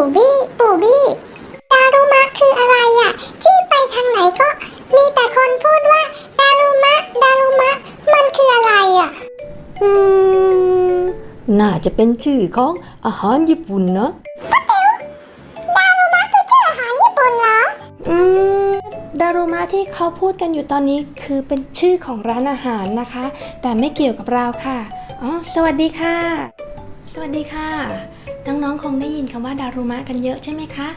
ปู่บี้ปู่บี้ดารุมะคืออะไรอะจี้ไปทางไหนก็ มีแต่คนพูดว่าดารุมะดารุมะ มันคืออะไรอะ อืม น่าจะเป็นชื่อของอาหารญี่ปุ่นเนาะดารุมะคือชื่ออาหารญี่ปุ่นเหรอ อืม ดารุมะที่เขาพูดกันอยู่ตอนนี้คือเป็นชื่อของร้านอาหารนะคะ แต่ไม่เกี่ยวกับเราค่ะ อ๋อ สวัสดีค่ะ สวัสดีค่ะ น้องๆ คงได้ยินคำว่าดารุมะกันเยอะใช่ไหมคะ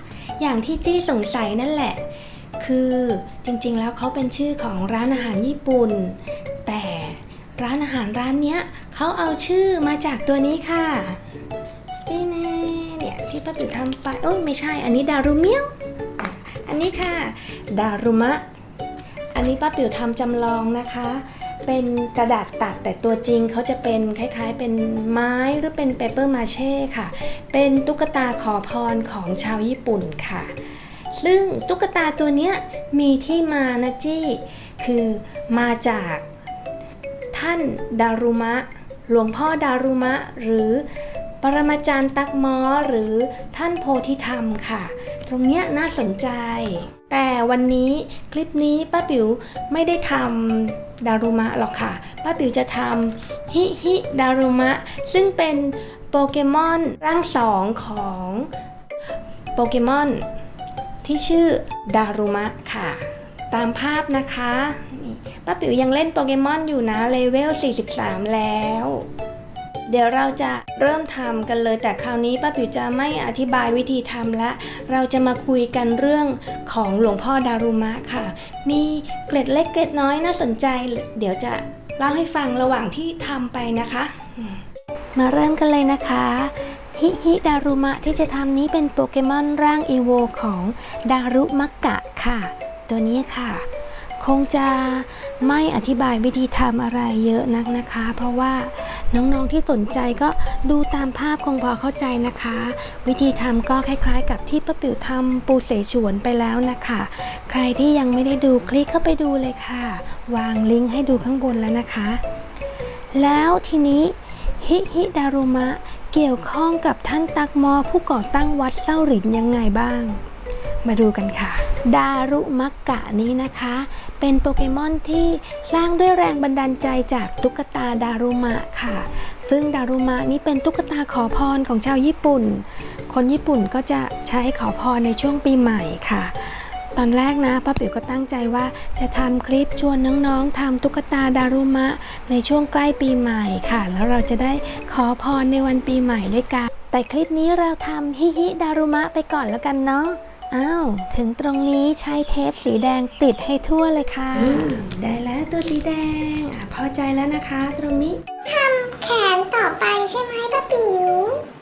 อย่างที่จี้สงสัยนั่นแหละ คือจริงๆ แล้วเขาเป็นชื่อของร้านอาหารญี่ปุ่น แต่ร้านอาหารร้านเนี้ยเขาเอาชื่อมาจากตัวนี้ค่ะ นี่แน่เนี่ยที่ป้าติ๋วทำไปโอ้ยไม่ใช่ อันนี้ดารุเมียว อันนี้ค่ะ ดารุมะ อันนี้ป้าติ๋วทำจำลองนะคะ เป็นกระดาษตัดแต่ตัวจริงเขาจะเป็นคล้ายๆ เป็นไม้หรือเป็นเปเปอร์มาเช่ค่ะ เป็นตุ๊กตาขอพรของชาวญี่ปุ่นค่ะ ซึ่งตุ๊กตาตัวนี้มีที่มานะจี้คือมาจากท่านดารุมะ หลวงพ่อดารุมะ หรือปรมาจารย์ตักมอหรือท่านโพธิธรรมค่ะ ตรงเนี้ยน่าสนใจ แต่วันนี้คลิปนี้ป้าปิ๋วไม่ได้ทำดารุมะหรอกค่ะ ป้าปิ๋วจะทำฮิฮิดารุมะ ซึ่งเป็นโปเกมอนร่างสองของโปเกมอนที่ชื่อดารุมะค่ะ ตามภาพนะคะป้าปิ๋วยังเล่นโปเกมอนอยู่นะเลเวล 43 แล้ว เดี๋ยวเราจะเริ่มทำกันเลย แต่คราวนี้ป้าปิ๋วจะไม่อธิบายวิธีทำละ เราจะมาคุยกันเรื่องของหลวงพ่อดารุมะค่ะ มีเกร็ดเล็กเกร็ดน้อยน่าสนใจ เดี๋ยวจะเล่าให้ฟังระหว่างที่ทำไปนะคะ มาเริ่มกันเลยนะคะฮิฮิดารุมะที่จะทำนี้เป็นโปเกมอนร่างอีโวของดารุมักกะค่ะ ตัวนี้ค่ะ คงจะไม่อธิบายวิธีทำอะไรเยอะนักนะคะ เพราะว่าน้องๆที่สนใจก็ดูตามภาพคงพอเข้าใจนะคะ วิธีทำก็คล้ายๆ กับที่ป้าปิ๋วทำปูเสฉวนไปแล้วนะคะ ใครที่ยังไม่ได้ดูคลิกเข้าไปดูเลยค่ะ วางลิงก์ให้ดูข้างบนแล้วนะคะ แล้วทีนี้ฮิฮิดารุมะเกี่ยวข้องกับท่านตักมอผู้ก่อตั้งวัดเส้าหลินยังไงบ้าง มาดูกันค่ะ ดารุมักกะนี้นะคะ เป็นโปเกมอนที่สร้างด้วยแรงบันดาลใจจากตุ๊กตาดารุมะค่ะ ซึ่งดารุมะนี้เป็นตุ๊กตาขอพรของชาวญี่ปุ่น คนญี่ปุ่นก็จะใช้ขอพรในช่วงปีใหม่ค่ะตอนแรกนะป้าปิ๋วก็ตั้งใจว่าจะทำคลิปชวนน้องๆทำตุ๊กตาดารุมะ ในช่วงใกล้ปีใหม่ค่ะ แล้วเราจะได้ขอพรในวันปีใหม่ด้วยกัน แต่คลิปนี้เราทำฮิฮิดารุมะไปก่อนแล้วกันเนาะ อ้าว ถึงตรงนี้ใช้เทปสีแดงติดให้ทั่วเลยค่ะ ได้แล้วตัวสีแดงอะพอใจแล้วนะคะ ตรงนี้แขนต่อไปใช่ไหมป้าปิ๋ว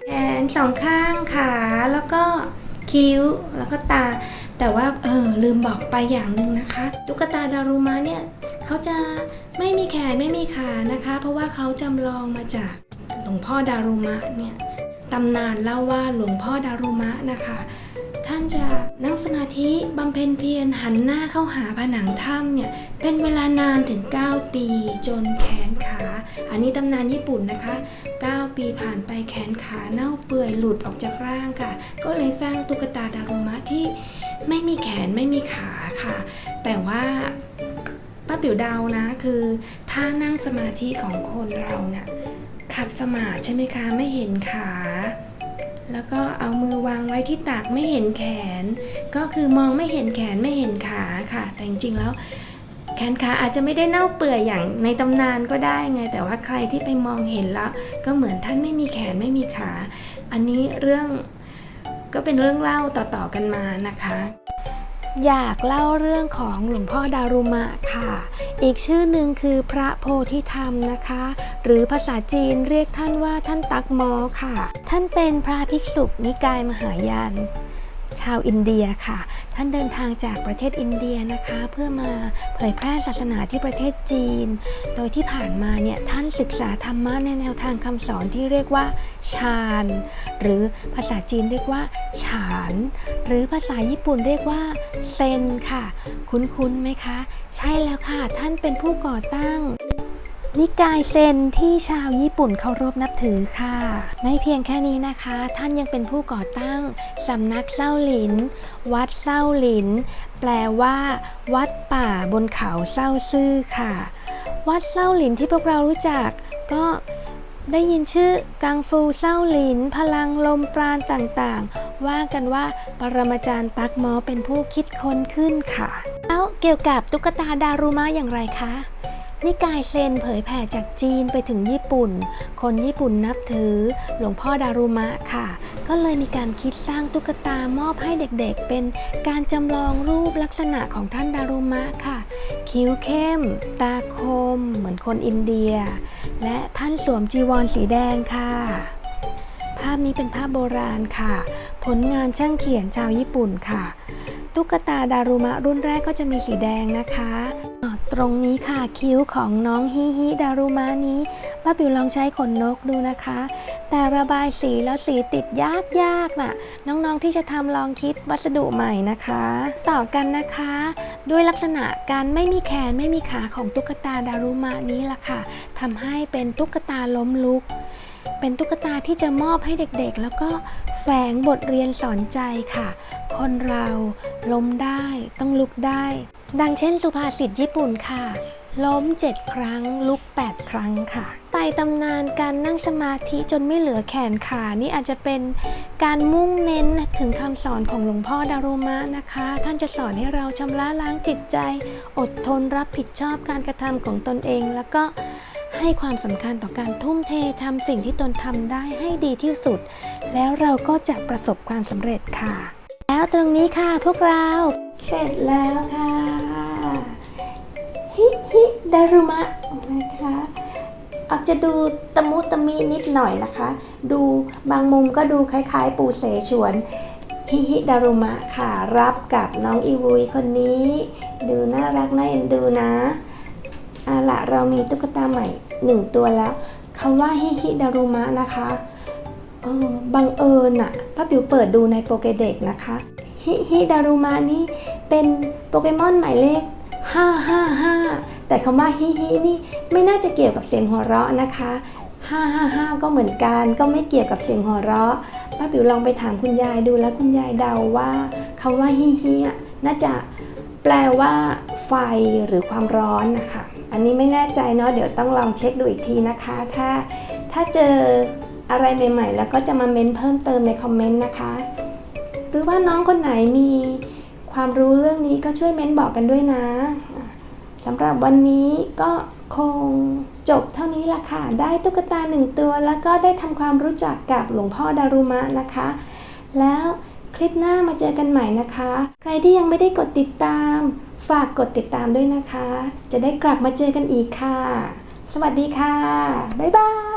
แขนสองข้างขาแล้วก็คิ้วแล้วก็ตา แต่ว่าเออลืมบอกไปอย่างหนึ่งนะคะตุ๊กตาดารุมะเนี่ยเขาจะไม่มีแขนไม่มีขานะคะ เพราะว่าเขาจำลองมาจากหลวงพ่อดารุมะเนี่ยตำนานเล่าว่าหลวงพ่อดารุมะนะคะ ท่านจะนั่งสมาธิบำเพ็ญเพียรหันหน้าเข้าหาผนังถ้ำเนี่ยเป็นเวลานานถึง 9 ปีจนแขนขา อันนี้ตำนานญี่ปุ่นนะคะ 9 ปีผ่านไปแขนขาเน่าเปื่อยหลุดออกจากร่างค่ะ ก็เลยสร้างตุ๊กตาดารุมะที่ไม่มีแขนไม่มีขาค่ะ แต่ว่าป้าปิ๋วเดานะคือถ้านั่งสมาธิของคนเราเนี่ยขัดสมาธิใช่ไหมคะ ไม่เห็นขา แล้วก็เอามือวางไว้ที่ตักไม่เห็นแขน ก็คือมองไม่เห็นแขนไม่เห็นขาค่ะ แต่จริงๆแล้วแขนขาอาจจะไม่ได้เน่าเปื่อยอย่างในตำนานก็ได้ไง แต่ว่าใครที่ไปมองเห็นแล้วก็เหมือนท่านไม่มีแขนไม่มีขา อันนี้เรื่องก็เป็นเรื่องเล่าต่อๆกันมานะคะ อยากเล่าเรื่องของหลวงพ่อดารุมะค่ะ อีกชื่อหนึ่งคือพระโพธิธรรมนะคะ หรือภาษาจีนเรียกท่านว่าท่านตักมอค่ะ ท่านเป็นพระภิกษุนิกายมหายานชาวอินเดียค่ะท่านเดินทางจากประเทศอินเดียนะคะ เพื่อมาเผยแพร่ศาสนาที่ประเทศจีน โดยที่ผ่านมาเนี่ยท่านศึกษาธรรมะในแนวทางคำสอนที่เรียกว่าฌานหรือภาษาจีนเรียกว่าฉาน หรือภาษาญี่ปุ่นเรียกว่าเซนค่ะ คุ้นๆไหมคะ ใช่แล้วค่ะท่านเป็นผู้ก่อตั้ง นิกายเซนที่ชาวญี่ปุ่นเคารพนับถือค่ะ ไม่เพียงแค่นี้นะคะ ท่านยังเป็นผู้ก่อตั้งสำนักเศร้าหลิน วัดเศร้าหลิน แปลว่า วัดป่าบนเขาเศร้าซื่อค่ะ วัดเศร้าหลินที่พวกเรารู้จักก็ได้ยินชื่อกังฟูเศร้าหลิน พลังลมปราณต่างๆ ว่ากันว่าปรมาจารย์ตักมอเป็นผู้คิดค้นขึ้นค่ะ แล้วเกี่ยวกับตุ๊กตาดารุมะอย่างไรคะ นิกายเซนเผยแผ่จากจีนไปถึงญี่ปุ่น คนญี่ปุ่นนับถือหลวงพ่อดารุมะค่ะ ก็เลยมีการคิดสร้างตุ๊กตามอบให้เด็กๆ เป็นการจำลองรูปลักษณะของท่านดารุมะค่ะ คิ้วเข้ม ตาคม เหมือนคนอินเดีย และท่านสวมจีวรสีแดงค่ะ ภาพนี้เป็นภาพโบราณค่ะ ผลงานช่างเขียนชาวญี่ปุ่นค่ะ ตุ๊กตาดารุมะรุ่นแรกก็จะมีสีแดงนะคะ ตรงนี้ค่ะคิ้วของน้องฮิฮิดารุมะนี้ป้าปิวลองใช้ขนนกดูนะคะ แต่ระบายสีแล้วสีติดยากยากน่ะ น้องๆที่จะทำลองคิดวัสดุใหม่นะคะ ต่อกันนะคะ ด้วยลักษณะการไม่มีแขนไม่มีขาของตุ๊กตาดารุมะนี้ล่ะค่ะทำให้เป็นตุ๊กตาล้มลุก เป็นตุ๊กตาที่จะมอบให้เด็กๆ แล้วก็แฝงบทเรียนสอนใจค่ะ คนเราล้มได้ต้องลุกได้ ดังเช่นสุภาษิตญี่ปุ่นค่ะ ล้ม 7 ครั้ง ลุก 8 ครั้งค่ะไต่ตำนานการนั่งสมาธิจนไม่เหลือแขนขานี่อาจจะเป็นการมุ่งเน้นถึงคำสอนของหลวงพ่อดารุมะนะคะ ท่านจะสอนให้เราชำระล้างจิตใจ อดทนรับผิดชอบการกระทำของตนเอง แล้วก็ ให้ความสำคัญต่อการทุ่มเททำสิ่งที่ตนทำได้ให้ดีที่สุด แล้วเราก็จะประสบความสำเร็จค่ะ แล้วตรงนี้ค่ะพวกเราเสร็จแล้วค่ะฮิฮิดารุมะนะคะอาจจะดูตะมุตะมีนิดหน่อยนะคะ ดูบางมุมก็ดูคล้ายๆ ปูเสฉวนฮิฮิดารุมะค่ะรับกับน้องอีวุยคนนี้ ดูน่ารักน่าเอ็นดูนะเอาละเรามีตุ๊กตาใหม่ หนึ่งตัวแล้วคำว่าฮิฮิดารุมะนะคะเออบังเอิญอะป้าปิวเปิดดูในโปเกเด็กนะคะฮิฮิดารุมะนี่เป็นโปเกมอนหมายเลข 555 แต่คำว่าฮิฮินี่ไม่น่าจะเกี่ยวกับเสียงหัวเราะนะคะ 555 ก็เหมือนกันก็ไม่เกี่ยวกับเสียงหัวเราะป้าปิวลองไปถามคุณยายดูแล้วคุณยายเดาว่าคำว่าฮิฮิอะน่าจะแปลว่าไฟหรือความร้อนนะคะ อันนี้ไม่แน่ใจเนาะเดี๋ยวต้องลองเช็คดูอีกทีนะคะ ถ้าถ้าเจออะไรใหม่ ๆ แล้วก็จะมาเม้นเพิ่มเติมในคอมเมนต์นะคะ หรือว่าน้องคนไหนมีความรู้เรื่องนี้ก็ช่วยเม้นบอกกันด้วยนะอะสำหรับวันนี้ก็คงจบเท่านี้ละค่ะ ได้ตุ๊กตาหนึ่งตัว แล้วก็ได้ทำความรู้จักกับหลวงพ่อดารุมะนะคะ แล้วคลิปหน้ามาเจอกันใหม่นะคะ ใครที่ยังไม่ได้กดติดตาม ฝากกดติดตามด้วยนะคะ จะได้กลับมาเจอกันอีกค่ะ สวัสดีค่ะ บ๊ายบาย